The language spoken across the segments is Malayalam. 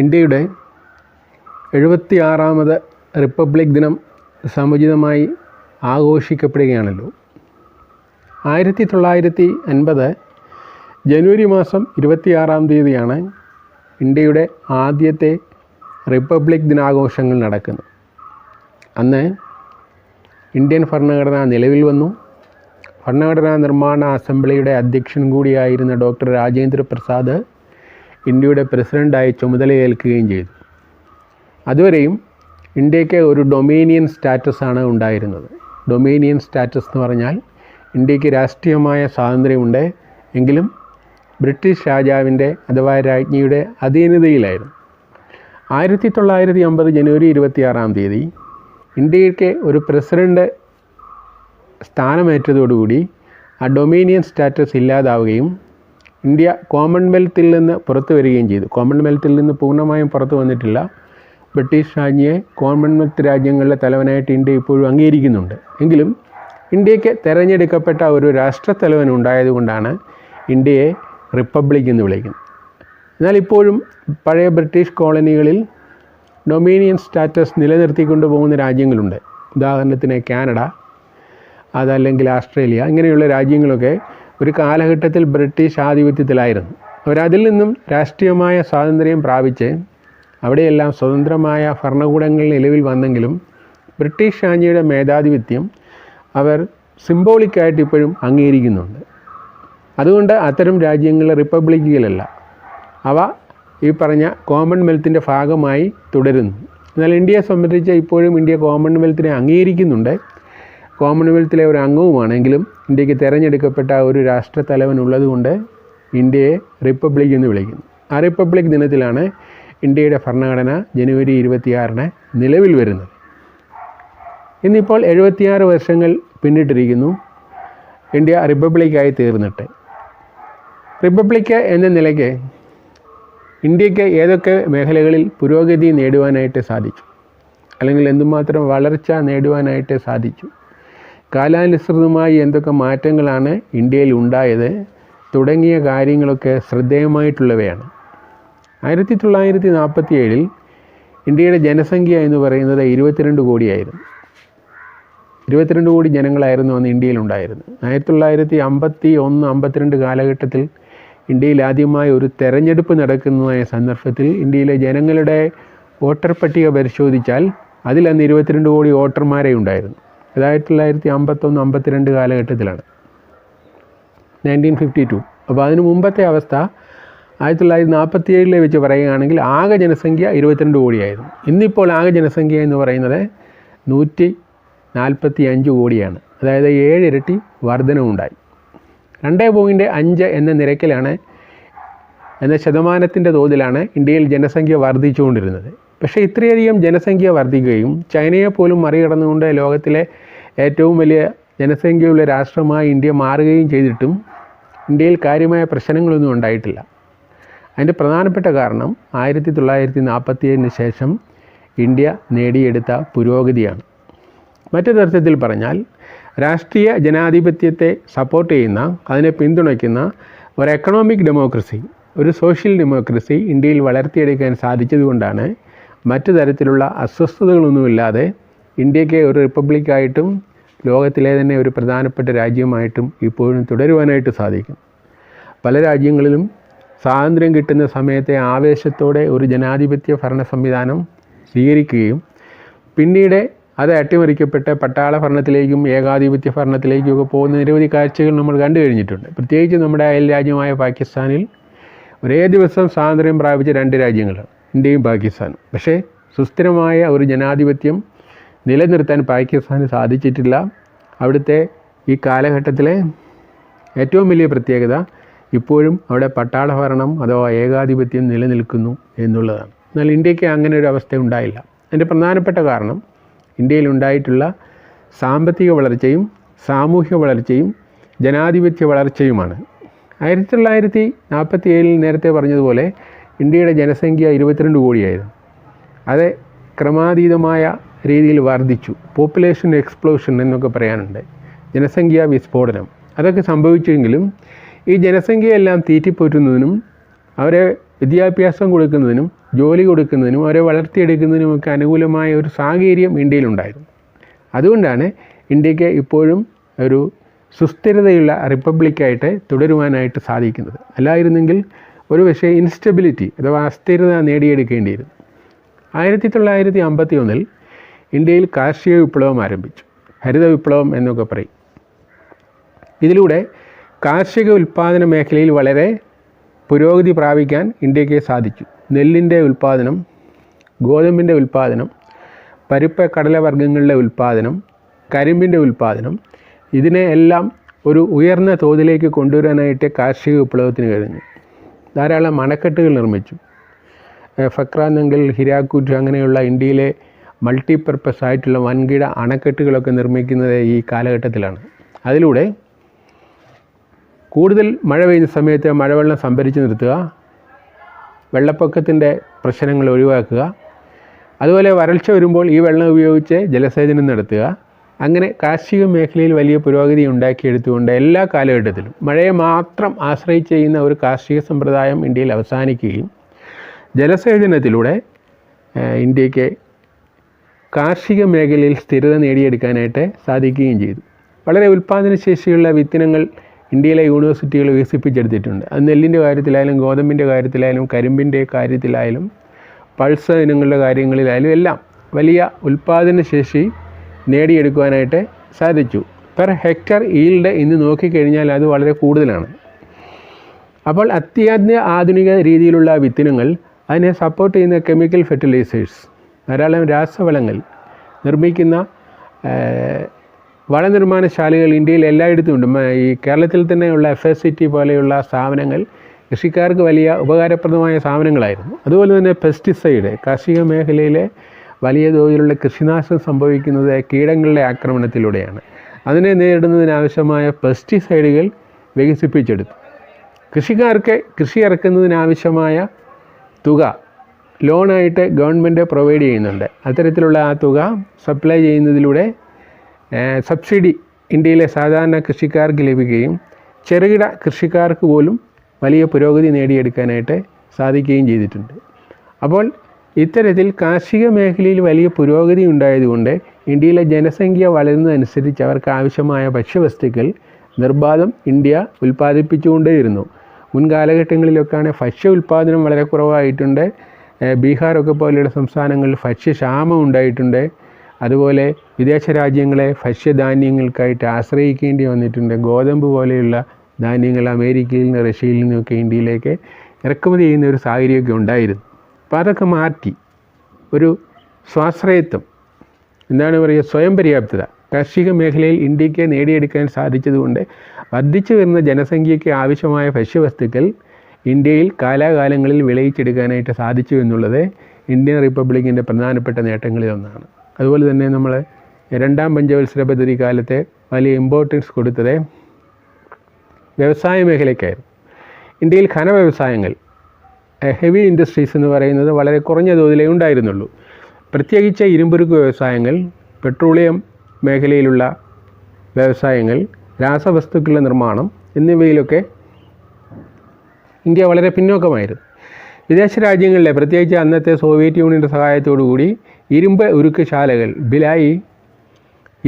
ഇന്ത്യയുടെ എഴുപത്തി ആറാമത് റിപ്പബ്ലിക് ദിനം സമുചിതമായി ആഘോഷിക്കപ്പെടുകയാണല്ലോ. ആയിരത്തി തൊള്ളായിരത്തി അൻപത് ജനുവരി മാസം ഇരുപത്തിയാറാം തീയതിയാണ് ഇന്ത്യയുടെ ആദ്യത്തെ റിപ്പബ്ലിക് ദിനാഘോഷങ്ങൾ നടക്കുന്നത്. അന്ന് ഇന്ത്യൻ ഭരണഘടന നിലവിൽ വന്നു. ഭരണഘടനാ നിർമ്മാണ അസംബ്ലിയുടെ അധ്യക്ഷൻ കൂടിയായിരുന്ന ഡോക്ടർ രാജേന്ദ്ര പ്രസാദ് ഇന്ത്യയുടെ പ്രസിഡന്റായി ചുമതലയേൽക്കുകയും ചെയ്തു. അതുവരെയും ഇന്ത്യയ്ക്ക് ഒരു ഡൊമീനിയൻ സ്റ്റാറ്റസാണ് ഉണ്ടായിരുന്നത്. ഡൊമീനിയൻ സ്റ്റാറ്റസ് എന്ന് പറഞ്ഞാൽ ഇന്ത്യയ്ക്ക് രാഷ്ട്രീയമായ സ്വാതന്ത്ര്യമുണ്ട് എങ്കിലും ബ്രിട്ടീഷ് രാജാവിന്റെ അഥവാ രാജ്ഞിയുടെ അധീനതയിലായിരുന്നു. ആയിരത്തി തൊള്ളായിരത്തി അമ്പത് ജനുവരി ഇരുപത്തിയാറാം തീയതി ഇന്ത്യയ്ക്ക് ഒരു പ്രസിഡന്റ് സ്ഥാനമേറ്റതോടുകൂടി ആ ഡൊമീനിയൻ സ്റ്റാറ്റസ് ഇല്ലാതാവുകയും ഇന്ത്യ കോമൺവെൽത്തിൽ നിന്ന് പുറത്തു വരികയും ചെയ്തു. കോമൺവെൽത്തിൽ നിന്ന് പൂർണമായും പുറത്തു വന്നിട്ടില്ല. ബ്രിട്ടീഷ് രാജ്ഞിയെ കോമൺവെൽത്ത് രാജ്യങ്ങളിലെ തലവനായിട്ട് ഇന്ത്യ ഇപ്പോഴും അംഗീകരിക്കുന്നുണ്ട്. എങ്കിലും ഇന്ത്യയ്ക്ക് തിരഞ്ഞെടുക്കപ്പെട്ട ഒരു രാഷ്ട്രത്തലവൻ ഉണ്ടായതുകൊണ്ടാണ് ഇന്ത്യയെ റിപ്പബ്ലിക് എന്ന് വിളിക്കുന്നത്. എന്നാൽ ഇപ്പോഴും പഴയ ബ്രിട്ടീഷ് കോളനികളിൽ ഡൊമീനിയൻ സ്റ്റാറ്റസ് നിലനിർത്തിക്കൊണ്ട് പോകുന്ന രാജ്യങ്ങളുണ്ട്. ഉദാഹരണത്തിന് കാനഡ അതല്ലെങ്കിൽ ആസ്ട്രേലിയ ഇങ്ങനെയുള്ള രാജ്യങ്ങളൊക്കെ ഒരു കാലഘട്ടത്തിൽ ബ്രിട്ടീഷ് ആധിപത്യത്തിലായിരുന്നു. അവരതിൽ നിന്നും രാഷ്ട്രീയമായ സ്വാതന്ത്ര്യം പ്രാപിച്ച് അവിടെയെല്ലാം സ്വതന്ത്രമായ ഭരണകൂടങ്ങൾ നിലവിൽ വന്നെങ്കിലും ബ്രിട്ടീഷ് രാജ്ഞിയുടെ മേധാധിപത്യം അവർ സിംബോളിക്കായിട്ട് ഇപ്പോഴും അംഗീകരിക്കുന്നുണ്ട്. അതുകൊണ്ട് അത്തരം രാജ്യങ്ങൾ റിപ്പബ്ലിക്കുകളല്ല. അവ ഈ പറഞ്ഞ കോമൺവെൽത്തിന്റെ ഭാഗമായി തുടരുന്നു. എന്നാൽ ഇന്ത്യയെ സംബന്ധിച്ച് ഇപ്പോഴും ഇന്ത്യ കോമൺവെൽത്തിനെ അംഗീകരിക്കുന്നുണ്ട്. കോമൺവെൽത്തിലെ ഒരു അംഗവുമാണെങ്കിലും ഇന്ത്യയ്ക്ക് തിരഞ്ഞെടുക്കപ്പെട്ട ഒരു രാഷ്ട്രത്തലവൻ ഉള്ളതുകൊണ്ട് ഇന്ത്യയെ റിപ്പബ്ലിക് എന്ന് വിളിക്കുന്നു. ആ റിപ്പബ്ലിക് ദിനത്തിലാണ് ഇന്ത്യയുടെ ഭരണഘടന ജനുവരി ഇരുപത്തിയാറിന് നിലവിൽ വരുന്നത്. ഇന്നിപ്പോൾ എഴുപത്തിയാറ് വർഷങ്ങൾ പിന്നിട്ടിരിക്കുന്നു. ഇന്ത്യ റിപ്പബ്ലിക്കായി തീർന്നിട്ട്. റിപ്പബ്ലിക്ക് എന്ന നിലയ്ക്ക് ഇന്ത്യയ്ക്ക് ഏതൊക്കെ മേഖലകളിൽ പുരോഗതി നേടുവാനായിട്ട് സാധിച്ചു? അല്ലെങ്കിൽ എന്തുമാത്രം വളർച്ച നേടുവാനായിട്ട് സാധിച്ചു? കാലാനുസൃതമായി എന്തൊക്കെ മാറ്റങ്ങളാണ് ഇന്ത്യയിൽ ഉണ്ടായത് തുടങ്ങിയ കാര്യങ്ങളൊക്കെ ശ്രദ്ധേയമായിട്ടുള്ളവയാണ്. ആയിരത്തി തൊള്ളായിരത്തി നാൽപ്പത്തി ഏഴിൽ ഇന്ത്യയുടെ ജനസംഖ്യ എന്ന് പറയുന്നത് ഇരുപത്തിരണ്ട് കോടിയായിരുന്നു. ഇരുപത്തിരണ്ട് കോടി ജനങ്ങളായിരുന്നു അന്ന് ഇന്ത്യയിലുണ്ടായിരുന്നത് ആയിരത്തി തൊള്ളായിരത്തി അമ്പത്തി ഒന്ന് അമ്പത്തിരണ്ട് കാലഘട്ടത്തിൽ ഇന്ത്യയിൽ ആദ്യമായി ഒരു തെരഞ്ഞെടുപ്പ് നടക്കുന്നതായ സന്ദർഭത്തിൽ ഇന്ത്യയിലെ ജനങ്ങളുടെ വോട്ടർ പട്ടിക പരിശോധിച്ചാൽ അതിൽ അന്ന് ഇരുപത്തിരണ്ട് കോടി വോട്ടർമാരെ ഉണ്ടായിരുന്നു. അത് ആയിരത്തി തൊള്ളായിരത്തി അമ്പത്തൊന്ന് അമ്പത്തിരണ്ട് കാലഘട്ടത്തിലാണ്. നയന്റീൻ ഫിഫ്റ്റി ടു അപ്പോൾ അതിന് മുമ്പത്തെ അവസ്ഥ ആയിരത്തി തൊള്ളായിരത്തി നാൽപ്പത്തി ഏഴിലെ വെച്ച് പറയുകയാണെങ്കിൽ ആകെ ജനസംഖ്യ ഇരുപത്തിരണ്ട് കോടിയായിരുന്നു. ഇന്നിപ്പോൾ ആകെ ജനസംഖ്യ എന്ന് പറയുന്നത് നൂറ്റി നാൽപ്പത്തി അഞ്ച് കോടിയാണ്. അതായത് ഏഴിരട്ടി വർധനവുണ്ടായി. രണ്ട് പോയിന്റ് അഞ്ച് എന്ന നിരക്കിലാണ് എന്ന ശതമാനത്തിന്റെ തോതിലാണ് ഇന്ത്യയിൽ ജനസംഖ്യ വർദ്ധിച്ചുകൊണ്ടിരുന്നത്. പക്ഷേ ഇത്രയധികം ജനസംഖ്യ വർദ്ധിക്കുകയും ചൈനയെ പോലും മറികടന്നുകൊണ്ട് ലോകത്തിലെ ഏറ്റവും വലിയ ജനസംഖ്യയുള്ള രാഷ്ട്രമായി ഇന്ത്യ മാറുകയും ചെയ്തിട്ടും ഇന്ത്യയിൽ കാര്യമായ പ്രശ്നങ്ങളൊന്നും ഉണ്ടായിട്ടില്ല. അതിന്റെ പ്രധാനപ്പെട്ട കാരണം ആയിരത്തി തൊള്ളായിരത്തി നാൽപ്പത്തി ഏഴിന് ശേഷം ഇന്ത്യ നേടിയെടുത്ത പുരോഗതിയാണ്. മറ്റു തരത്തിൽ പറഞ്ഞാൽ രാഷ്ട്രീയ ജനാധിപത്യത്തെ സപ്പോർട്ട് ചെയ്യുന്ന അതിനെ പിന്തുണയ്ക്കുന്ന ഒരു എക്കണോമിക് ഡെമോക്രസി ഒരു സോഷ്യൽ ഡെമോക്രസി ഇന്ത്യയിൽ വളർത്തിയെടുക്കാൻ സാധിച്ചതുകൊണ്ടാണ് മറ്റു തരത്തിലുള്ള അസ്വസ്ഥതകളൊന്നുമില്ലാതെ ഇന്ത്യയ്ക്ക് ഒരു റിപ്പബ്ലിക്കായിട്ടും ലോകത്തിലെ തന്നെ ഒരു പ്രധാനപ്പെട്ട രാജ്യമായിട്ടും ഇപ്പോഴും തുടരുവാനായിട്ട് സാധിക്കും. പല രാജ്യങ്ങളിലും സ്വാതന്ത്ര്യം കിട്ടുന്ന സമയത്തെ ആവേശത്തോടെ ഒരു ജനാധിപത്യ ഭരണ സംവിധാനം സ്വീകരിക്കുകയും പിന്നീട് അത് അട്ടിമറിക്കപ്പെട്ട് പട്ടാള ഭരണത്തിലേക്കും ഏകാധിപത്യ ഭരണത്തിലേക്കുമൊക്കെ പോകുന്ന നിരവധി കാഴ്ചകൾ നമ്മൾ കണ്ടു കഴിഞ്ഞിട്ടുണ്ട്. പ്രത്യേകിച്ച് നമ്മുടെ അയൽ രാജ്യമായ പാകിസ്ഥാനിൽ ഒരേ ദിവസം സ്വാതന്ത്ര്യം പ്രാപിച്ച രണ്ട് രാജ്യങ്ങളാണ്. ഇന്ത്യയും പാകിസ്ഥാനും. പക്ഷേ സുസ്ഥിരമായ ഒരു ജനാധിപത്യം നിലനിർത്താൻ പാകിസ്ഥാന് സാധിച്ചിട്ടില്ല. അവിടുത്തെ ഈ കാലഘട്ടത്തിലെ ഏറ്റവും വലിയ പ്രത്യേകത ഇപ്പോഴും അവിടെ പട്ടാള ഭരണം അഥവാ ഏകാധിപത്യം നിലനിൽക്കുന്നു എന്നുള്ളതാണ്. എന്നാൽ ഇന്ത്യയ്ക്ക് അങ്ങനെ ഒരു അവസ്ഥ ഉണ്ടായില്ല. അതിന്റെ പ്രധാനപ്പെട്ട കാരണം ഇന്ത്യയിൽ ഉണ്ടായിട്ടുള്ള സാമ്പത്തിക വളർച്ചയും സാമൂഹ്യ വളർച്ചയും ജനാധിപത്യ വളർച്ചയുമാണ്. ആയിരത്തി തൊള്ളായിരത്തി നാൽപ്പത്തി ഏഴിൽ നേരത്തെ പറഞ്ഞതുപോലെ ഇന്ത്യയുടെ ജനസംഖ്യ ഇരുപത്തിരണ്ട് കോടിയായിരുന്നു. അത് ക്രമാതീതമായ രീതിയിൽ വർദ്ധിച്ചു. പോപ്പുലേഷൻ എക്സ്പ്ലോഷൻ എന്നൊക്കെ പറയാനുണ്ട്. ജനസംഖ്യാ വിസ്ഫോടനം. അതൊക്കെ സംഭവിച്ചെങ്കിലും ഈ ജനസംഖ്യയെല്ലാം തീറ്റിപ്പോറ്റുന്നതിനും അവരെ വിദ്യാഭ്യാസം കൊടുക്കുന്നതിനും ജോലി കൊടുക്കുന്നതിനും അവരെ വളർത്തിയെടുക്കുന്നതിനുമൊക്കെ അനുകൂലമായ ഒരു സാഹചര്യം ഇന്ത്യയിലുണ്ടായിരുന്നു. അതുകൊണ്ടാണ് ഇന്ത്യയ്ക്ക് ഇപ്പോഴും ഒരു സുസ്ഥിരതയുള്ള റിപ്പബ്ലിക്കായിട്ട് തുടരുവാനായിട്ട് സാധിക്കുന്നത്. അല്ലായിരുന്നെങ്കിൽ ഒരു പക്ഷേ ഇൻസ്റ്റബിലിറ്റി അഥവാ അസ്ഥിരത നേടിയെടുക്കേണ്ടിയിരുന്നു. ആയിരത്തി തൊള്ളായിരത്തി അമ്പത്തി ഒന്നിൽ ഇന്ത്യയിൽ കാർഷിക വിപ്ലവം ആരംഭിച്ചു. ഹരിത വിപ്ലവം എന്നൊക്കെ പറയും. ഇതിലൂടെ കാർഷിക ഉൽപ്പാദന മേഖലയിൽ വളരെ പുരോഗതി പ്രാപിക്കാൻ ഇന്ത്യയ്ക്ക് സാധിച്ചു. നെല്ലിന്റെ ഉൽപ്പാദനം ഗോതമ്പിന്റെ ഉൽപ്പാദനം പരിപ്പ് കടലവർഗങ്ങളുടെ ഉൽപ്പാദനം കരിമ്പിന്റെ ഉൽപ്പാദനം ഇതിനെ എല്ലാം ഒരു ഉയർന്ന തോതിലേക്ക് കൊണ്ടുവരാനായിട്ട് കാർഷിക വിപ്ലവത്തിന് കഴിഞ്ഞു. ധാരാളം അണക്കെട്ടുകൾ നിർമ്മിച്ചു. ഫക്രാനെങ്കിൽ ഹിരാക്കുറ്റ് അങ്ങനെയുള്ള ഇന്ത്യയിലെ മൾട്ടിപർപ്പസ് ആയിട്ടുള്ള വൻകിട അണക്കെട്ടുകളൊക്കെ നിർമ്മിക്കുന്നത് ഈ കാലഘട്ടത്തിലാണ്. അതിലൂടെ കൂടുതൽ മഴ പെയ്യുന്ന സമയത്ത് മഴവെള്ളം സംഭരിച്ചു നിർത്തുക വെള്ളപ്പൊക്കത്തിന്റെ പ്രശ്നങ്ങൾ ഒഴിവാക്കുക അതുപോലെ വരൾച്ച വരുമ്പോൾ ഈ വെള്ളം ഉപയോഗിച്ച് ജലസേചനം നടത്തുക അങ്ങനെ കാർഷിക മേഖലയിൽ വലിയ പുരോഗതി ഉണ്ടാക്കിയെടുത്തുകൊണ്ട് എല്ലാ കാലഘട്ടത്തിലും മഴയെ മാത്രം ആശ്രയിച്ച് ചെയ്യുന്ന ഒരു കാർഷിക സമ്പ്രദായം ഇന്ത്യയിൽ അവസാനിക്കുകയും ജലസേചനത്തിലൂടെ ഇന്ത്യയ്ക്ക് കാർഷിക മേഖലയിൽ സ്ഥിരത നേടിയെടുക്കാനായിട്ട് സാധിക്കുകയും ചെയ്തു. വളരെ ഉൽപ്പാദനശേഷിയുള്ള വിത്തിനങ്ങൾ ഇന്ത്യയിലെ യൂണിവേഴ്സിറ്റികൾ വികസിപ്പിച്ചെടുത്തിട്ടുണ്ട്. അത് നെല്ലിന്റെ കാര്യത്തിലായാലും ഗോതമ്പിന്റെ കാര്യത്തിലായാലും കരിമ്പിന്റെ കാര്യത്തിലായാലും പൾസ് ഇനങ്ങളുടെ കാര്യങ്ങളിലായാലും എല്ലാം വലിയ ഉൽപ്പാദനശേഷി നേടിയെടുക്കുവാനായിട്ട് സാധിച്ചു. പെർ ഹെക്ടർ ഈൽഡ് ഇന്ന് നോക്കിക്കഴിഞ്ഞാൽ അത് വളരെ കൂടുതലാണ്. അപ്പോൾ അത്യാധുനിക ആധുനിക രീതിയിലുള്ള വിത്തിനങ്ങൾ അതിനെ സപ്പോർട്ട് ചെയ്യുന്ന കെമിക്കൽ ഫെർട്ടിലൈസേഴ്സ് ധാരാളം രാസവളങ്ങൾ നിർമ്മിക്കുന്ന വളനിർമ്മാണശാലകൾ ഇന്ത്യയിൽ എല്ലായിടത്തും ഉണ്ട്. ഈ കേരളത്തിൽ തന്നെയുള്ള എഫ് എസ് സി ടി പോലെയുള്ള സ്ഥാപനങ്ങൾ കൃഷിക്കാർക്ക് വലിയ ഉപകാരപ്രദമായ സ്ഥാപനങ്ങളായിരുന്നു. അതുപോലെ തന്നെ പെസ്റ്റിസൈഡ് കാർഷിക മേഖലയിലെ വലിയ തോതിലുള്ള കൃഷിനാശം സംഭവിക്കുന്നത് കീടങ്ങളുടെ ആക്രമണത്തിലൂടെയാണ്. അതിനെ നേരിടുന്നതിനാവശ്യമായ പെസ്റ്റിസൈഡുകൾ വികസിപ്പിച്ചെടുത്തു. കൃഷിക്കാർക്ക് കൃഷി ഇറക്കുന്നതിനാവശ്യമായ തുക ലോണായിട്ട് ഗവൺമെന്റ് പ്രൊവൈഡ് ചെയ്യുന്നുണ്ട്. അത്തരത്തിലുള്ള ആ തുക സപ്ലൈ ചെയ്യുന്നതിലൂടെ സബ്സിഡി ഇന്ത്യയിലെ സാധാരണ കൃഷിക്കാർക്ക് ലഭിക്കുകയും ചെറുകിട കൃഷിക്കാർക്ക് പോലും വലിയ പുരോഗതി നേടിയെടുക്കാനായിട്ട് സാധിക്കുകയും ചെയ്തിട്ടുണ്ട്. അപ്പോൾ ഇത്തരത്തിൽ കാർഷിക മേഖലയിൽ വലിയ പുരോഗതി ഉണ്ടായതുകൊണ്ട് ഇന്ത്യയിലെ ജനസംഖ്യ വളരുന്നതനുസരിച്ച് അവർക്ക് ആവശ്യമായ ഭക്ഷ്യവസ്തുക്കൾ നിർബാധം ഇന്ത്യ ഉൽപ്പാദിപ്പിച്ചുകൊണ്ടേയിരുന്നു. മുൻ കാലഘട്ടങ്ങളിലൊക്കെയാണ് ഭക്ഷ്യ ഉൽപ്പാദനം വളരെ കുറവായിട്ടുണ്ട്. ബീഹാറൊക്കെ പോലെയുള്ള സംസ്ഥാനങ്ങളിൽ ഭക്ഷ്യക്ഷാമം ഉണ്ടായിട്ടുണ്ട്. അതുപോലെ വിദേശ രാജ്യങ്ങളെ ഭക്ഷ്യധാന്യങ്ങൾക്കായിട്ട് ആശ്രയിക്കേണ്ടി വന്നിട്ടുണ്ട്. ഗോതമ്പ് പോലെയുള്ള ധാന്യങ്ങൾ അമേരിക്കയിൽ നിന്ന് റഷ്യയിൽ നിന്നൊക്കെ ഇന്ത്യയിലേക്ക് ഇറക്കുമതി ചെയ്യുന്ന ഒരു സാഹചര്യമൊക്കെ ഉണ്ടായിരുന്നു. അപ്പോൾ അതൊക്കെ മാറ്റി ഒരു സ്വാശ്രയത്വം. എന്താണ് പറയുക സ്വയം പര്യാപ്തത. കാർഷിക മേഖലയിൽ ഇന്ത്യയ്ക്ക് നേടിയെടുക്കാൻ സാധിച്ചതുകൊണ്ട് വർദ്ധിച്ചു വരുന്ന ജനസംഖ്യയ്ക്ക് ആവശ്യമായ ഭക്ഷ്യവസ്തുക്കൾ ഇന്ത്യയിൽ കാലാകാലങ്ങളിൽ വിളയിച്ചെടുക്കാനായിട്ട് സാധിച്ചു എന്നുള്ളത് ഇന്ത്യൻ റിപ്പബ്ലിക്കിന്റെ പ്രധാനപ്പെട്ട നേട്ടങ്ങളിൽ ഒന്നാണ്. അതുപോലെ തന്നെ നമ്മൾ രണ്ടാം പഞ്ചവത്സര പദ്ധതി കാലത്തെ വലിയ ഇമ്പോർട്ടൻസ് കൊടുത്തത് വ്യവസായ മേഖലയ്ക്കായിരുന്നു. ഇന്ത്യയിൽ ഖന വ്യവസായങ്ങൾ ഹെവി ഇൻഡസ്ട്രീസ് എന്ന് പറയുന്നത് വളരെ കുറഞ്ഞ തോതിലേ ഉണ്ടായിരുന്നുള്ളൂ. പ്രത്യേകിച്ച് ഇരുമ്പുരുക്ക് വ്യവസായങ്ങൾ പെട്രോളിയം മേഖലയിലുള്ള വ്യവസായങ്ങൾ രാസവസ്തുക്കളുടെ നിർമ്മാണം എന്നിവയിലൊക്കെ ഇന്ത്യ വളരെ പിന്നോക്കമായിരുന്നു. വിദേശ രാജ്യങ്ങളിലെ പ്രത്യേകിച്ച് അന്നത്തെ സോവിയറ്റ് യൂണിയന്റെ സഹായത്തോടു കൂടി ഇരുമ്പ് ഉരുക്ക് ശാലകൾ ബിലായി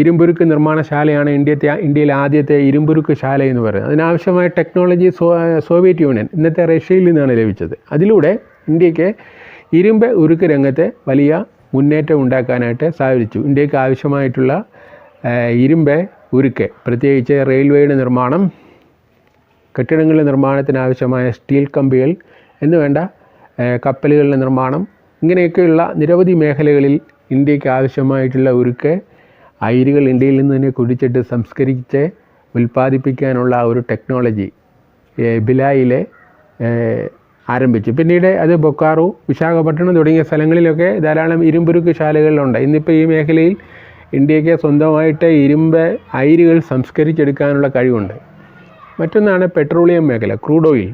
ഇരുമ്പുരുക്ക് നിർമ്മാണശാലയാണ് ഇന്ത്യത്തെ ഇന്ത്യയിലെ ആദ്യത്തെ ഇരുമ്പുരുക്ക് ശാല എന്ന് പറയുന്നത്. അതിനാവശ്യമായ ടെക്നോളജി സോവിയറ്റ് യൂണിയൻ ഇന്നത്തെ റഷ്യയിൽ നിന്നാണ് ലഭിച്ചത്. അതിലൂടെ ഇന്ത്യയ്ക്ക് ഇരുമ്പ് ഉരുക്ക് രംഗത്തെ വലിയ മുന്നേറ്റം ഉണ്ടാക്കാനായിട്ട് സാധിച്ചു. ഇന്ത്യയ്ക്ക് ആവശ്യമായിട്ടുള്ള ഇരുമ്പ് ഉരുക്ക് പ്രത്യേകിച്ച് റെയിൽവേയുടെ നിർമ്മാണം കെട്ടിടങ്ങളുടെ നിർമ്മാണത്തിനാവശ്യമായ സ്റ്റീൽ കമ്പികൾ എന്നുവേണ്ട കപ്പലുകളുടെ നിർമ്മാണം ഇങ്ങനെയൊക്കെയുള്ള നിരവധി മേഖലകളിൽ ഇന്ത്യയ്ക്ക് ആവശ്യമായിട്ടുള്ള ഉരുക്ക് അയിരുകൾ ഇന്ത്യയിൽ നിന്ന് തന്നെ കുഴിച്ചിട്ട് സംസ്കരിച്ച് ഉൽപ്പാദിപ്പിക്കാനുള്ള ഒരു ടെക്നോളജി ബിലായിലെ ആരംഭിച്ചു. പിന്നീട് അത് ബൊക്കാറു വിശാഖപട്ടണം തുടങ്ങിയ സ്ഥലങ്ങളിലൊക്കെ ധാരാളം ഇരുമ്പുരുക്ക് ശാലകളിലുണ്ട്. ഇന്നിപ്പോൾ ഈ മേഖലയിൽ ഇന്ത്യയ്ക്ക് സ്വന്തമായിട്ട് ഇരുമ്പ് അയിരുകൾ സംസ്കരിച്ചെടുക്കാനുള്ള കഴിവുണ്ട്. മറ്റൊന്നാണ് പെട്രോളിയം മേഖല ക്രൂഡ് ഓയിൽ.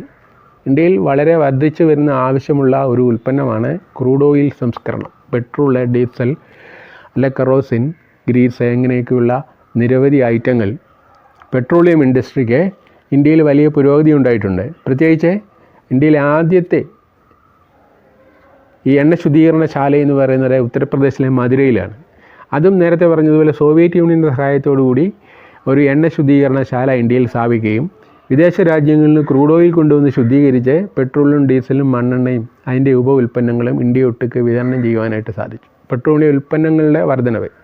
ഇന്ത്യയിൽ വളരെ വർദ്ധിച്ചു വരുന്ന ആവശ്യമുള്ള ഒരു ഉൽപ്പന്നമാണ് ക്രൂഡ് ഓയിൽ സംസ്കരണം. പെട്രോൾ ഡീസൽ അല്ല കറോസിൻ ഗ്രീസ് എങ്ങനെയൊക്കെയുള്ള നിരവധി ഐറ്റങ്ങൾ പെട്രോളിയം ഇൻഡസ്ട്രിക്ക് ഇന്ത്യയിൽ വലിയ പുരോഗതി ഉണ്ടായിട്ടുണ്ട്. പ്രത്യേകിച്ച് ഇന്ത്യയിലെ ആദ്യത്തെ ഈ എണ്ണ ശുദ്ധീകരണശാല എന്ന് പറയുന്നത് ഉത്തർപ്രദേശിലെ മധുരയിലാണ്. അതും നേരത്തെ പറഞ്ഞതുപോലെ സോവിയറ്റ് യൂണിയന്റെ സഹായത്തോടു കൂടി ഒരു എണ്ണ ശുദ്ധീകരണശാല ഇന്ത്യയിൽ സ്ഥാപിക്കുകയും വിദേശ രാജ്യങ്ങളിൽ നിന്ന് ക്രൂഡ് ഓയിൽ കൊണ്ടുവന്ന് ശുദ്ധീകരിച്ച് പെട്രോളും ഡീസലും മണ്ണെണ്ണയും അതിന്റെ ഉപ ഉൽപ്പന്നങ്ങളും ഇന്ത്യ ഒട്ടുക്ക് വിതരണം ചെയ്യുവാനായിട്ട് സാധിച്ചു. പെട്രോളിയം ഉൽപ്പന്നങ്ങളുടെ വർധനവ്.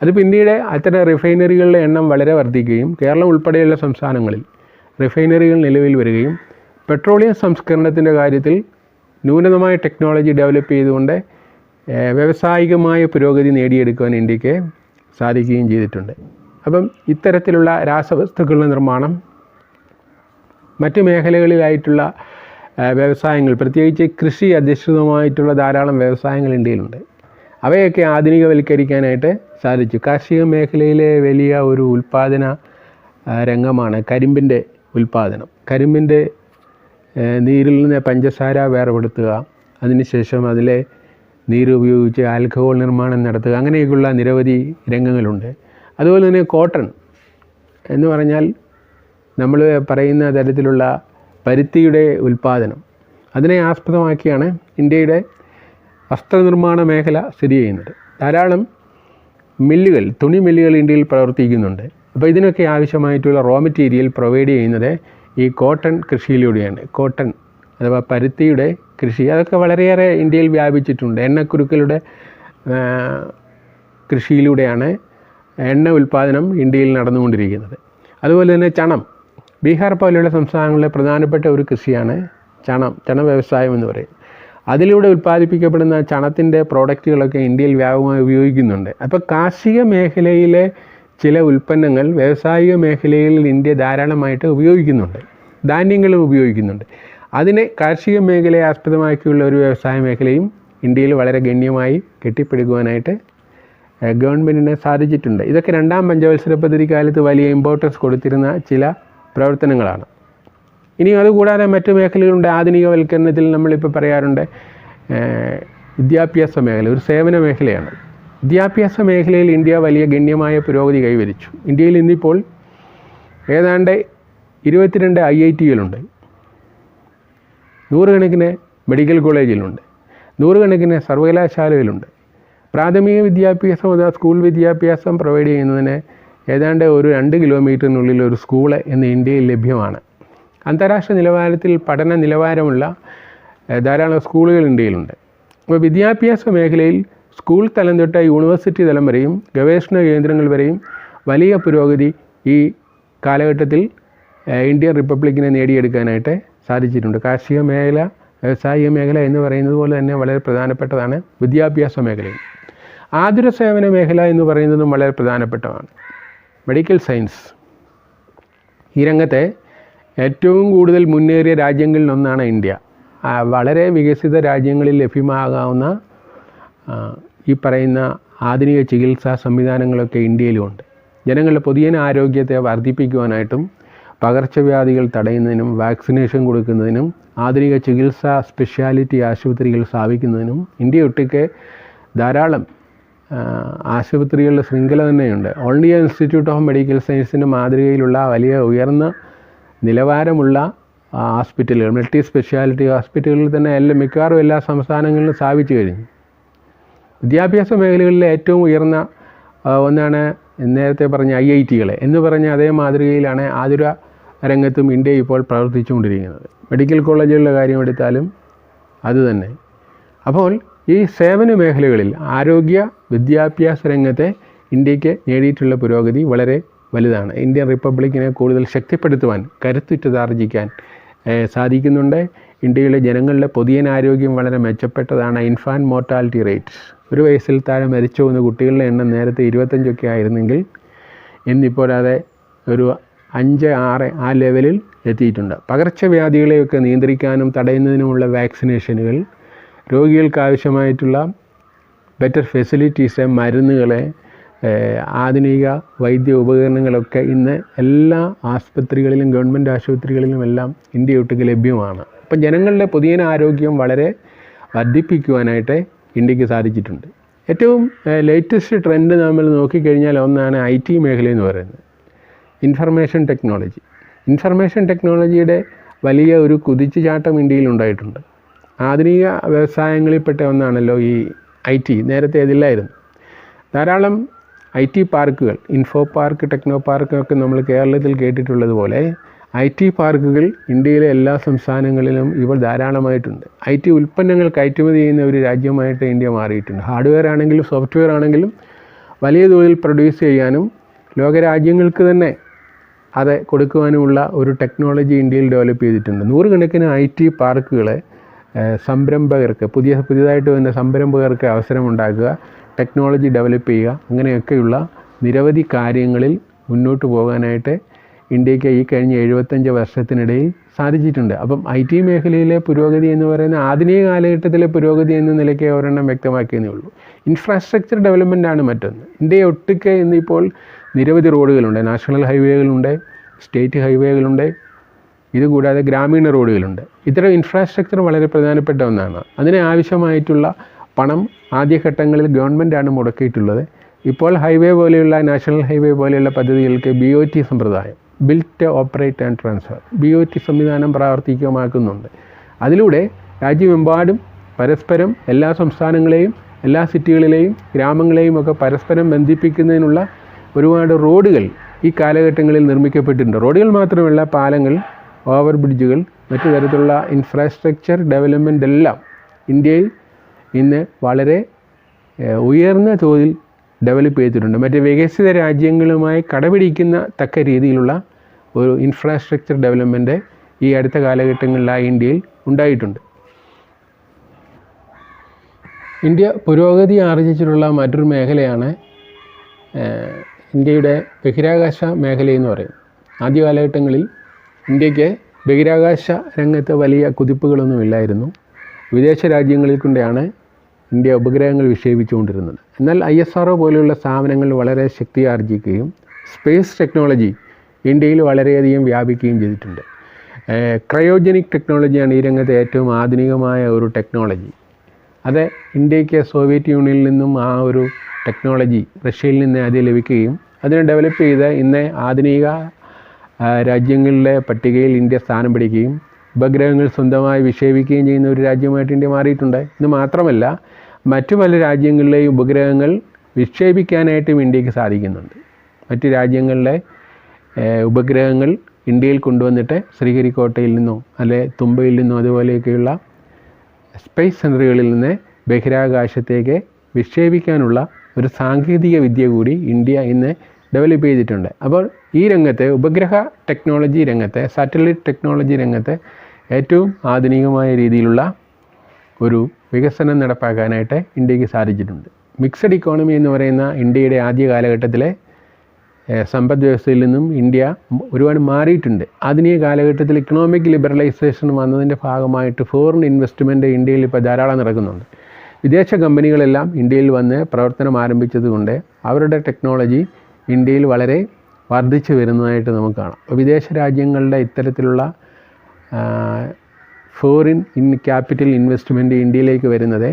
അത് പിന്നീട് അത്തരം റിഫൈനറികളുടെ എണ്ണം വളരെ വർദ്ധിക്കുകയും കേരളം ഉൾപ്പെടെയുള്ള സംസ്ഥാനങ്ങളിൽ റിഫൈനറികൾ നിലവിൽ വരികയും പെട്രോളിയം സംസ്കരണത്തിന്റെ കാര്യത്തിൽ ന്യൂനതമായ ടെക്നോളജി ഡെവലപ്പ് ചെയ്തുകൊണ്ട് വ്യവസായികമായ പുരോഗതി നേടിയെടുക്കുവാൻ ഇന്ത്യയ്ക്ക് സാധിക്കുകയും ചെയ്തിട്ടുണ്ട്. അപ്പം ഇത്തരത്തിലുള്ള രാസവസ്തുക്കളുടെ നിർമ്മാണം മറ്റ് മേഖലകളിലായിട്ടുള്ള വ്യവസായങ്ങൾ പ്രത്യേകിച്ച് കൃഷി അധിഷ്ഠിതമായിട്ടുള്ള ധാരാളം വ്യവസായങ്ങൾ ഇന്ത്യയിലുണ്ട്. അവയൊക്കെ ആധുനികവൽക്കരിക്കാനായിട്ട് സാധിച്ചു. കാർഷിക മേഖലയിലെ വലിയ ഒരു ഉൽപ്പാദന രംഗമാണ് കരിമ്പിന്റെ ഉൽപ്പാദനം കരിമ്പിന്റെ നീരിൽ നിന്ന് പഞ്ചസാര വേർപെടുത്തുക അതിനുശേഷം അതിലെ നീര് ഉപയോഗിച്ച് ആൽക്കഹോൾ നിർമ്മാണം നടത്തുക അങ്ങനെയൊക്കെയുള്ള നിരവധി രംഗങ്ങളുണ്ട്. അതുപോലെ തന്നെ കോട്ടൺ എന്ന് പറഞ്ഞാൽ നമ്മൾ പറയുന്ന തരത്തിലുള്ള പരുത്തിയുടെ ഉൽപ്പാദനം അതിനെ ആസ്പദമാക്കിയാണ് ഇന്ത്യയുടെ വസ്ത്രനിർമ്മാണ മേഖല സ്ഥിതി ചെയ്യുന്നത് ധാരാളം മില്ലുകൾ തുണി മില്ലുകൾ ഇന്ത്യയിൽ പ്രവർത്തിക്കുന്നുണ്ട്. അപ്പോൾ ഇതിനൊക്കെ ആവശ്യമായിട്ടുള്ള റോ മെറ്റീരിയൽ പ്രൊവൈഡ് ചെയ്യുന്നത് ഈ കോട്ടൺ കൃഷിയിലൂടെയാണ്. കോട്ടൺ അഥവാ പരുത്തിയുടെ കൃഷി അതൊക്കെ വളരെയേറെ ഇന്ത്യയിൽ വ്യാപിച്ചിട്ടുണ്ട്. എണ്ണക്കുരുക്കളുടെ കൃഷിയിലൂടെയാണ് എണ്ണ ഉൽപ്പാദനം ഇന്ത്യയിൽ നടന്നുകൊണ്ടിരിക്കുന്നത്. അതുപോലെ തന്നെ ചണം. ബീഹാർ പോലെയുള്ള സംസ്ഥാനങ്ങളിലെ പ്രധാനപ്പെട്ട ഒരു കൃഷിയാണ് ചണം. ചണ വ്യവസായം എന്ന് പറയും. അതിലൂടെ ഉൽപ്പാദിപ്പിക്കപ്പെടുന്ന ചണത്തിന്റെ പ്രോഡക്റ്റുകളൊക്കെ ഇന്ത്യയിൽ വ്യാപകമായി ഉപയോഗിക്കുന്നുണ്ട്. അപ്പോൾ കാർഷിക മേഖലയിലെ ചില ഉൽപ്പന്നങ്ങൾ വ്യാവസായിക മേഖലയിൽ ഇന്ത്യ ധാരാളമായിട്ട് ഉപയോഗിക്കുന്നുണ്ട്. ധാന്യങ്ങളും ഉപയോഗിക്കുന്നുണ്ട്. അതിനെ കാർഷിക മേഖലയെ ആസ്പദമാക്കിയുള്ള ഒരു വ്യവസായ മേഖലയും ഇന്ത്യയിൽ വളരെ ഗണ്യമായി കെട്ടിപ്പടുക്കുവാനായിട്ട് ഗവൺമെന്റിന് സാധിച്ചിട്ടുണ്ട്. ഇതൊക്കെ രണ്ടാം പഞ്ചവത്സര പദ്ധതി കാലത്ത് വലിയ ഇമ്പോർട്ടൻസ് കൊടുത്തിരുന്ന ചില പ്രവർത്തനങ്ങളാണ്. ഇനി അതുകൂടാതെ മറ്റു മേഖലകളുണ്ട്. ആധുനികവൽക്കരണത്തിൽ നമ്മളിപ്പോൾ പറയാറുണ്ട് വിദ്യാഭ്യാസ മേഖല ഒരു സേവന മേഖലയാണ്. വിദ്യാഭ്യാസ മേഖലയിൽ ഇന്ത്യ വലിയ ഗണ്യമായ പുരോഗതി കൈവരിച്ചു. ഇന്ത്യയിൽ ഇന്നിപ്പോൾ ഏതാണ്ട് ഇരുപത്തിരണ്ട് ഐ ഐ ടികളുണ്ട് നൂറുകണക്കിന് മെഡിക്കൽ കോളേജിലുണ്ട് നൂറുകണക്കിന് സർവകലാശാലയിലുണ്ട് പ്രാഥമിക വിദ്യാഭ്യാസം അഥവാ സ്കൂൾ വിദ്യാഭ്യാസം പ്രൊവൈഡ് ചെയ്യുന്നതിന് ഏതാണ്ട് ഒരു രണ്ട് കിലോമീറ്ററിനുള്ളിൽ ഒരു സ്കൂൾ ഇന്ന് ഇന്ത്യയിൽ ലഭ്യമാണ്. അന്താരാഷ്ട്ര നിലവാരത്തിൽ പഠന നിലവാരമുള്ള ധാരാളം സ്കൂളുകൾ ഇന്ത്യയിലുണ്ട്. അപ്പോൾ വിദ്യാഭ്യാസ മേഖലയിൽ സ്കൂൾ തലം തൊട്ട് യൂണിവേഴ്സിറ്റി തലം വരെയും ഗവേഷണ കേന്ദ്രങ്ങൾ വരെയും വലിയ പുരോഗതി ഈ കാലഘട്ടത്തിൽ ഇന്ത്യൻ റിപ്പബ്ലിക്കിനെ നേടിയെടുക്കാനായിട്ട് സാധിച്ചിട്ടുണ്ട്. കാർഷിക മേഖല വ്യവസായിക മേഖല എന്ന് പറയുന്നത് പോലെ തന്നെ വളരെ പ്രധാനപ്പെട്ടതാണ് വിദ്യാഭ്യാസ മേഖലയും. ആതുര സേവന മേഖല എന്ന് പറയുന്നതും വളരെ പ്രധാനപ്പെട്ടതാണ്. Medical science. ഈ രംഗത്തെ ഏറ്റവും കൂടുതൽ മുന്നേറിയ രാജ്യങ്ങളിൽ ഒന്നാണ് ഇന്ത്യ വളരെ വികസിത രാജ്യങ്ങളിൽ ലഭ്യമാകാവുന്ന ഈ പറയുന്ന ആധുനിക ചികിത്സാ സംവിധാനങ്ങളൊക്കെ ഇന്ത്യയിലുമുണ്ട് ജനങ്ങളുടെ പൊതുജന ആരോഗ്യത്തെ വർദ്ധിപ്പിക്കുവാനായിട്ടും പകർച്ചവ്യാധികൾ തടയുന്നതിനും വാക്സിനേഷൻ കൊടുക്കുന്നതിനും ആധുനിക ചികിത്സാ സ്പെഷ്യാലിറ്റി ആശുപത്രികൾ സ്ഥാപിക്കുന്നതിനും ഇന്ത്യ ഒട്ടുക്കെ ധാരാളം ആശുപത്രികളുടെ ശൃംഖല തന്നെയുണ്ട്. All India institute of medical സയൻസിന്റെ മാതൃകയിലുള്ള വലിയ ഉയർന്ന നിലവാരമുള്ള ഹോസ്പിറ്റലുകൾ മൾട്ടി സ്പെഷ്യാലിറ്റി ഹോസ്പിറ്റലുകളിൽ തന്നെ എല്ലാ മിക്കവാറും എല്ലാ സംസ്ഥാനങ്ങളിലും സ്ഥാപിച്ചു കഴിഞ്ഞു. വിദ്യാഭ്യാസ മേഖലകളിലെ ഏറ്റവും ഉയർന്ന ഒന്നാണ് നേരത്തെ പറഞ്ഞ ഐ ഐ ടികൾ എന്ന് പറഞ്ഞ അതേ മാതൃകയിലാണ് ആതുര രംഗത്തും ഇന്ത്യ ഇപ്പോൾ പ്രവർത്തിച്ചുകൊണ്ടിരിക്കുന്നത്. മെഡിക്കൽ കോളേജുകളുടെ കാര്യം എടുത്താലും അതുതന്നെ അപ്പോൾ ഈ സേവന മേഖലകളിൽ ആരോഗ്യ വിദ്യാഭ്യാസ രംഗത്തെ ഇന്ത്യയ്ക്ക് നേടിയിട്ടുള്ള പുരോഗതി വളരെ വലുതാണ്. ഇന്ത്യൻ റിപ്പബ്ലിക്കിനെ കൂടുതൽ ശക്തിപ്പെടുത്തുവാൻ കരുത്തുറ്റതാർജിക്കാൻ സാധിക്കുന്നുണ്ട്. ഇന്ത്യയിലെ ജനങ്ങളുടെ പൊതുജനാരോഗ്യം വളരെ മെച്ചപ്പെട്ടതാണ്. Infant mortality rate. ഒരു വയസ്സിൽ താഴെ മരിച്ചു പോകുന്ന കുട്ടികളുടെ എണ്ണം നേരത്തെ ഇരുപത്തഞ്ചൊക്കെ ആയിരുന്നെങ്കിൽ ഇന്നിപ്പോൾ അത് ഒരു അഞ്ച് ആറ് ആ ലെവലിൽ എത്തിയിട്ടുണ്ട്. പകർച്ചവ്യാധികളെയൊക്കെ നിയന്ത്രിക്കാനും തടയുന്നതിനുമുള്ള വാക്സിനേഷനുകൾ രോഗികൾക്ക് ആവശ്യമായിട്ടുള്ള ബെറ്റർ ഫെസിലിറ്റീസ് മരുന്നുകളെ ആധുനിക വൈദ്യ ഉപകരണങ്ങളൊക്കെ ഇന്ന് എല്ലാ ആസ്പത്രികളിലും ഗവൺമെന്റ് ആശുപത്രികളിലും എല്ലാം ഇന്ത്യ ഒട്ടുക്ക് ലഭ്യമാണ്. അപ്പം ജനങ്ങളുടെ പൊതുജന ആരോഗ്യം വളരെ വർദ്ധിപ്പിക്കുവാനായിട്ട് ഇന്ത്യയ്ക്ക് സാധിച്ചിട്ടുണ്ട്. ഏറ്റവും ലേറ്റസ്റ്റ് ട്രെൻഡ് നമ്മൾ നോക്കിക്കഴിഞ്ഞാൽ ഒന്നാണ് ഐ ടി മേഖല എന്ന് പറയുന്നത്. ഇൻഫർമേഷൻ ടെക്നോളജി ഇൻഫർമേഷൻ ടെക്നോളജിയുടെ വലിയ ഒരു കുതിച്ചുചാട്ടം ഇന്ത്യയിൽ ഉണ്ടായിട്ടുണ്ട്. ആധുനിക വ്യവസായങ്ങളിൽപ്പെട്ട ഒന്നാണല്ലോ ഈ ഐ ടി നേരത്തെ അതില്ലായിരുന്നു. ധാരാളം ഐ ടി പാർക്കുകൾ ഇൻഫോ പാർക്ക് ടെക്നോ പാർക്ക് ഒക്കെ നമ്മൾ കേരളത്തിൽ കേട്ടിട്ടുള്ളതുപോലെ ഐ ടി പാർക്കുകൾ ഇന്ത്യയിലെ എല്ലാ സംസ്ഥാനങ്ങളിലും ഇപ്പോൾ ധാരാളമായിട്ടുണ്ട്. ഐ ടി ഉൽപ്പന്നങ്ങൾ കയറ്റുമതി ചെയ്യുന്ന ഒരു രാജ്യമായിട്ട് ഇന്ത്യ മാറിയിട്ടുണ്ട്. ഹാർഡ്വെയർ ആണെങ്കിലും സോഫ്റ്റ്വെയർ ആണെങ്കിലും വലിയ തോതിൽ പ്രൊഡ്യൂസ് ചെയ്യാനും ലോകരാജ്യങ്ങൾക്ക് തന്നെ അത് കൊടുക്കുവാനുമുള്ള ഒരു ടെക്നോളജി ഇന്ത്യയിൽ ഡെവലപ്പ് ചെയ്തിട്ടുണ്ട്. നൂറുകണക്കിന് ഐ ടി പാർക്കുകളെ സംരംഭകർക്ക് പുതിയ പുതിയതായിട്ട് വന്ന സംരംഭകർക്ക് അവസരമുണ്ടാക്കുക. ടെക്നോളജി ഡെവലപ്പ് ചെയ്യുക. അങ്ങനെയൊക്കെയുള്ള നിരവധി കാര്യങ്ങളിൽ മുന്നോട്ട് പോകാനായിട്ട് ഇന്ത്യയ്ക്ക് ഈ കഴിഞ്ഞ എഴുപത്തഞ്ച് വർഷത്തിനിടയിൽ സാധിച്ചിട്ടുണ്ട്. അപ്പം ഐ ടി മേഖലയിലെ പുരോഗതി എന്ന് പറയുന്ന ആധുനിക കാലഘട്ടത്തിലെ പുരോഗതി എന്ന നിലയ്ക്ക് ഒരെണ്ണം വ്യക്തമാക്കിയതേ ഉള്ളൂ. ഇൻഫ്രാസ്ട്രക്ചർ ഡെവലപ്മെന്റ് ആണ് മറ്റൊന്ന്. ഇന്ത്യയെ ഒട്ടുക്കെ ഇന്നിപ്പോൾ നിരവധി റോഡുകളുണ്ട്. നാഷണൽ ഹൈവേകളുണ്ട് സ്റ്റേറ്റ് ഹൈവേകളുണ്ട് ഇതുകൂടാതെ ഗ്രാമീണ റോഡുകളുണ്ട്. ഇത്തരം ഇൻഫ്രാസ്ട്രക്ചർ വളരെ പ്രധാനപ്പെട്ട ഒന്നാണ്. അതിന് ആവശ്യമായിട്ടുള്ള പണം ആദ്യഘട്ടങ്ങളിൽ ഗവൺമെന്റാണ് മുടക്കിയിട്ടുള്ളത്. ഇപ്പോൾ ഹൈവേ പോലെയുള്ള നാഷണൽ ഹൈവേ പോലെയുള്ള പദ്ധതികൾക്ക് ബി ഒ ടി സമ്പ്രദായം built operate and transfer B O T സംവിധാനം പ്രാവർത്തികമാക്കുന്നുണ്ട്. അതിലൂടെ രാജ്യമെമ്പാടും പരസ്പരം എല്ലാ സംസ്ഥാനങ്ങളെയും എല്ലാ സിറ്റികളിലെയും ഗ്രാമങ്ങളെയും ഒക്കെ പരസ്പരം ബന്ധിപ്പിക്കുന്നതിനുള്ള ഒരുപാട് റോഡുകൾ ഈ കാലഘട്ടങ്ങളിൽ നിർമ്മിക്കപ്പെട്ടിട്ടുണ്ട്. റോഡുകൾ മാത്രമല്ല പാലങ്ങൾ ഓവർ ബ്രിഡ്ജുകൾ മറ്റു തരത്തിലുള്ള ഇൻഫ്രാസ്ട്രക്ചർ ഡെവലപ്മെന്റ് എല്ലാം ഇന്ത്യയിൽ ഇന്ന് വളരെ ഉയർന്ന തോതിൽ ഡെവലപ്പ് ചെയ്തിട്ടുണ്ട്. മറ്റ് വികസിത രാജ്യങ്ങളുമായി കടപിടിക്കുന്ന തക്ക രീതിയിലുള്ള ഒരു ഇൻഫ്രാസ്ട്രക്ചർ ഡെവലപ്മെന്റ് ഈ അടുത്ത കാലഘട്ടങ്ങളിലായി ഇന്ത്യയിൽ ഉണ്ടായിട്ടുണ്ട്. ഇന്ത്യ പുരോഗതി ആർജിച്ചിട്ടുള്ള മറ്റൊരു മേഖലയാണ് ഇന്ത്യയുടെ ബഹിരാകാശ മേഖലയെന്ന് പറയും ആദ്യ കാലഘട്ടങ്ങളിൽ ഇന്ത്യയ്ക്ക് ബഹിരാകാശ രംഗത്ത് വലിയ കുതിപ്പുകളൊന്നുമില്ലായിരുന്നു വിദേശ രാജ്യങ്ങളിൽ കൊണ്ടാണ് ഇന്ത്യ ഉപഗ്രഹങ്ങൾ വിക്ഷേപിച്ചുകൊണ്ടിരുന്നത്. എന്നാൽ ഐ എസ് ആർ പോലെയുള്ള സ്ഥാപനങ്ങൾ വളരെ ശക്തി ആർജിക്കുകയും സ്പേസ് ടെക്നോളജി ഇന്ത്യയിൽ വളരെയധികം വ്യാപിക്കുകയും ചെയ്തിട്ടുണ്ട്. ക്രയോജനിക് ടെക്നോളജിയാണ് ഈ രംഗത്തെ ഏറ്റവും ആധുനികമായ ഒരു ടെക്നോളജി. അത് ഇന്ത്യയ്ക്ക് സോവിയറ്റ് യൂണിയനിൽ നിന്നും ആ ഒരു ടെക്നോളജി റഷ്യയിൽ നിന്ന് അത് ലഭിക്കുകയും അതിനെ ഡെവലപ്പ് ചെയ്ത് ഇന്ന് ആധുനിക രാജ്യങ്ങളിലെ പട്ടികയിൽ ഇന്ത്യ സ്ഥാനം പിടിക്കുകയും ഉപഗ്രഹങ്ങൾ സ്വന്തമായി വിക്ഷേപിക്കുകയും ചെയ്യുന്ന ഒരു രാജ്യമായിട്ട് ഇന്ത്യ മാറിയിട്ടുണ്ട്. ഇത് മാത്രമല്ല മറ്റു പല രാജ്യങ്ങളിലെയും ഉപഗ്രഹങ്ങൾ വിക്ഷേപിക്കാനായിട്ടും ഇന്ത്യയ്ക്ക് സാധിക്കുന്നുണ്ട്. മറ്റ് രാജ്യങ്ങളിലെ ഉപഗ്രഹങ്ങൾ ഇന്ത്യയിൽ കൊണ്ടുവന്നിട്ട് ശ്രീഹരിക്കോട്ടയിൽ നിന്നോ അല്ലെ തുമ്പയിൽ നിന്നോ അതുപോലെയൊക്കെയുള്ള സ്പേസ് സെന്ററുകളിൽ നിന്ന് ബഹിരാകാശത്തേക്ക് വിക്ഷേപിക്കാനുള്ള ഒരു സാങ്കേതിക വിദ്യ കൂടി ഇന്ത്യ ഇന്ന് ഡെവലപ്പ് ചെയ്തിട്ടുണ്ട്. അപ്പോൾ ഈ രംഗത്തെ ഉപഗ്രഹ ടെക്നോളജി രംഗത്തെ സാറ്റലൈറ്റ് ടെക്നോളജി രംഗത്തെ ഏറ്റവും ആധുനികമായ രീതിയിലുള്ള ഒരു വികസനം നടപ്പാക്കാനായിട്ട് ഇന്ത്യയ്ക്ക് സാധിച്ചിട്ടുണ്ട്. മിക്സഡ് ഇക്കോണമി എന്ന് പറയുന്ന ഇന്ത്യയുടെ ആദ്യ കാലഘട്ടത്തിലെ സമ്പദ് വ്യവസ്ഥയിൽ നിന്നും ഇന്ത്യ ഒരുപാട് മാറിയിട്ടുണ്ട്. ആധുനിക കാലഘട്ടത്തിൽ ഇക്കണോമിക് ലിബറലൈസേഷൻ വന്നതിന്റെ ഭാഗമായിട്ട് ഫോറിൻ ഇൻവെസ്റ്റ്മെന്റ് ഇന്ത്യയിൽ ഇപ്പോൾ ധാരാളം നടക്കുന്നുണ്ട്. വിദേശ കമ്പനികളെല്ലാം ഇന്ത്യയിൽ വന്ന് പ്രവർത്തനം ആരംഭിച്ചതുകൊണ്ട് അവരുടെ ടെക്നോളജി ഇന്ത്യയിൽ വളരെ വർദ്ധിച്ചു വരുന്നതായിട്ട് നമുക്ക് കാണാം. വിദേശ രാജ്യങ്ങളുടെ ഇത്തരത്തിലുള്ള ഫോറിൻ ഇൻ ക്യാപിറ്റൽ ഇൻവെസ്റ്റ്മെന്റ് ഇന്ത്യയിലേക്ക് വരുന്നത്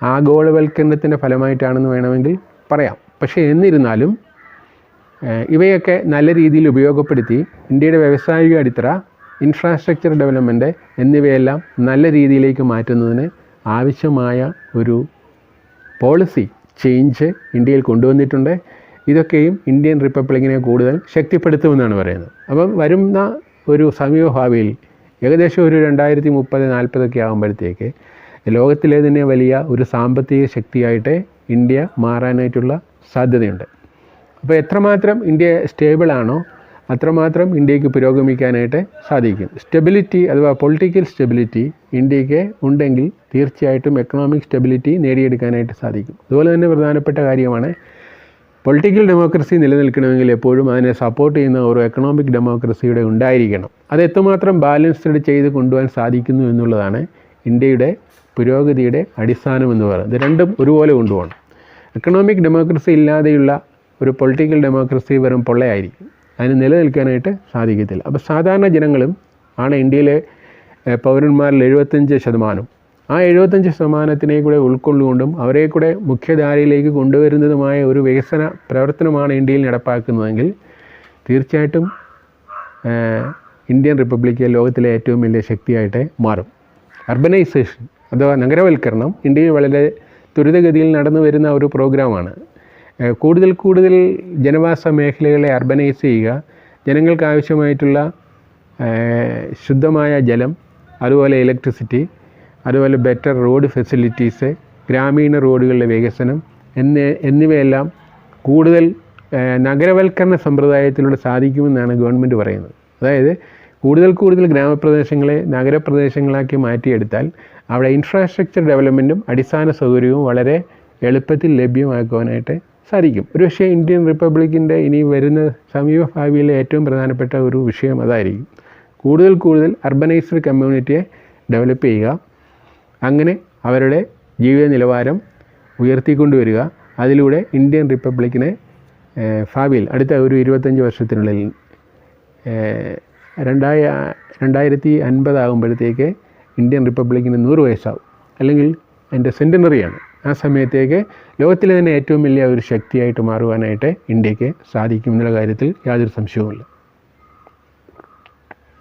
ആഗോളവൽക്കരണത്തിന്റെ ഫലമായിട്ടാണെന്ന് വേണമെങ്കിൽ പറയാം. പക്ഷേ എന്നിരുന്നാലും ഇവയൊക്കെ നല്ല രീതിയിൽ ഉപയോഗപ്പെടുത്തി ഇന്ത്യയുടെ വ്യവസായിക അടിത്തറ ഇൻഫ്രാസ്ട്രക്ചർ ഡെവലപ്മെന്റ് എന്നിവയെല്ലാം നല്ല രീതിയിലേക്ക് മാറ്റുന്നതിന് ആവശ്യമായ ഒരു പോളിസി ചേഞ്ച് ഇന്ത്യയിൽ കൊണ്ടുവന്നിട്ടുണ്ട്. ഇതൊക്കെയും ഇന്ത്യൻ റിപ്പബ്ലിക്കിനെ കൂടുതൽ ശക്തിപ്പെടുത്തുമെന്നാണ് പറയുന്നത്. അപ്പം വരുന്ന ഒരു സമീപഭാവിയിൽ ഏകദേശം ഒരു രണ്ടായിരത്തി മുപ്പത് നാൽപ്പതൊക്കെ ആകുമ്പോഴത്തേക്ക് ലോകത്തിലെ തന്നെ വലിയ ഒരു സാമ്പത്തിക ശക്തിയായിട്ട് ഇന്ത്യ മാറാനായിട്ടുള്ള സാധ്യതയുണ്ട്. അപ്പോൾ എത്രമാത്രം ഇന്ത്യ സ്റ്റേബിളാണോ അത്രമാത്രം ഇന്ത്യയ്ക്ക് പുരോഗമിക്കാനായിട്ട് സാധിക്കും. സ്റ്റെബിലിറ്റി അഥവാ പൊളിറ്റിക്കൽ സ്റ്റെബിലിറ്റി ഇന്ത്യയ്ക്ക് ഉണ്ടെങ്കിൽ തീർച്ചയായിട്ടും എക്കണോമിക് സ്റ്റെബിലിറ്റി നേടിയെടുക്കാനായിട്ട് സാധിക്കും. അതുപോലെ തന്നെ പ്രധാനപ്പെട്ട കാര്യമാണ് പൊളിറ്റിക്കൽ ഡെമോക്രസി നിലനിൽക്കണമെങ്കിൽ എപ്പോഴും അതിനെ സപ്പോർട്ട് ചെയ്യുന്ന ഒരു എക്കണോമിക് ഡെമോക്രസിയുടെ ഉണ്ടായിരിക്കണം. അത് എത്രമാത്രം ബാലൻസ്ഡ് ചെയ്ത് കൊണ്ടുപോകാൻ സാധിക്കുന്നു എന്നുള്ളതാണ് ഇന്ത്യയുടെ പുരോഗതിയുടെ അടിസ്ഥാനം എന്ന് പറയുന്നത്. രണ്ടും ഒരുപോലെ കൊണ്ടുപോകണം. എക്കണോമിക് ഡെമോക്രസി ഇല്ലാതെയുള്ള ഒരു പൊളിറ്റിക്കൽ ഡെമോക്രസി വെറും പൊള്ളയായിരിക്കും. അതിന് നിലനിൽക്കാനായിട്ട് സാധിക്കത്തില്ല. അപ്പോൾ സാധാരണ ജനങ്ങളും ആണ് ഇന്ത്യയിലെ പൗരന്മാരിൽ എഴുപത്തഞ്ച് ശതമാനം. ആ എഴുപത്തഞ്ച് ശതമാനത്തിനെ കൂടെ ഉൾക്കൊള്ളുകൊണ്ടും അവരെ കൂടെ മുഖ്യധാരയിലേക്ക് കൊണ്ടുവരുന്നതുമായ ഒരു വികസന പ്രവർത്തനമാണ് ഇന്ത്യയിൽ നടപ്പാക്കുന്നതെങ്കിൽ തീർച്ചയായിട്ടും ഇന്ത്യൻ റിപ്പബ്ലിക്ക് ലോകത്തിലെ ഏറ്റവും വലിയ ശക്തിയായിട്ട് മാറും. അർബനൈസേഷൻ അഥവാ നഗരവൽക്കരണം ഇന്ത്യയിൽ വളരെ ത്വരിതഗതിയിൽ നടന്നു വരുന്ന ഒരു പ്രോഗ്രാമാണ്. കൂടുതൽ കൂടുതൽ ജനവാസ മേഖലകളെ അർബനൈസ് ചെയ്യുക ജനങ്ങൾക്ക് ആവശ്യമായിട്ടുള്ള ശുദ്ധമായ ജലം അതുപോലെ ഇലക്ട്രിസിറ്റി അതുപോലെ ബെറ്റർ റോഡ് ഫെസിലിറ്റീസ് ഗ്രാമീണ റോഡുകളുടെ വികസനം എന്ന എന്നിവയെല്ലാം കൂടുതൽ നഗരവൽക്കരണ സമ്പ്രദായത്തിലൂടെ സാധിക്കുമെന്നാണ് ഗവൺമെന്റ് പറയുന്നത്. അതായത് കൂടുതൽ കൂടുതൽ ഗ്രാമപ്രദേശങ്ങളെ നഗരപ്രദേശങ്ങളാക്കി മാറ്റിയെടുത്താൽ അവിടെ ഇൻഫ്രാസ്ട്രക്ചർ ഡെവലപ്മെന്റും അടിസ്ഥാന സൗകര്യവും വളരെ എളുപ്പത്തിൽ ലഭ്യമാക്കുവാനായിട്ട് സാധിക്കും. ഒരുപക്ഷേ ഇന്ത്യൻ റിപ്പബ്ലിക്കിന്റെ ഇനി വരുന്ന സമീപ ഭാവിയിലെ ഏറ്റവും പ്രധാനപ്പെട്ട ഒരു വിഷയം അതായിരിക്കും. കൂടുതൽ കൂടുതൽ അർബനൈസ്ഡ് കമ്മ്യൂണിറ്റിയെ ഡെവലപ്പ് ചെയ്യുക അങ്ങനെ അവരുടെ ജീവിത നിലവാരം ഉയർത്തിക്കൊണ്ടുവരിക. അതിലൂടെ ഇന്ത്യൻ റിപ്പബ്ലിക്കിനെ ഭാവിയിൽ അടുത്ത ഒരു ഇരുപത്തഞ്ച് വർഷത്തിനുള്ളിൽ രണ്ടായ രണ്ടായിരത്തി അൻപതാകുമ്പോഴത്തേക്ക് ഇന്ത്യൻ റിപ്പബ്ലിക്കിന് നൂറ് വയസ്സാവും. അല്ലെങ്കിൽ അതിന്റെ സെന്റിനറിയാണ്. ആ സമയത്തേക്ക് ലോകത്തിലെ തന്നെ ഏറ്റവും വലിയ ഒരു ശക്തിയായിട്ട് മാറുവാനായിട്ട് ഇന്ത്യയ്ക്ക് സാധിക്കും എന്നുള്ള കാര്യത്തിൽ യാതൊരു സംശയവുമില്ല.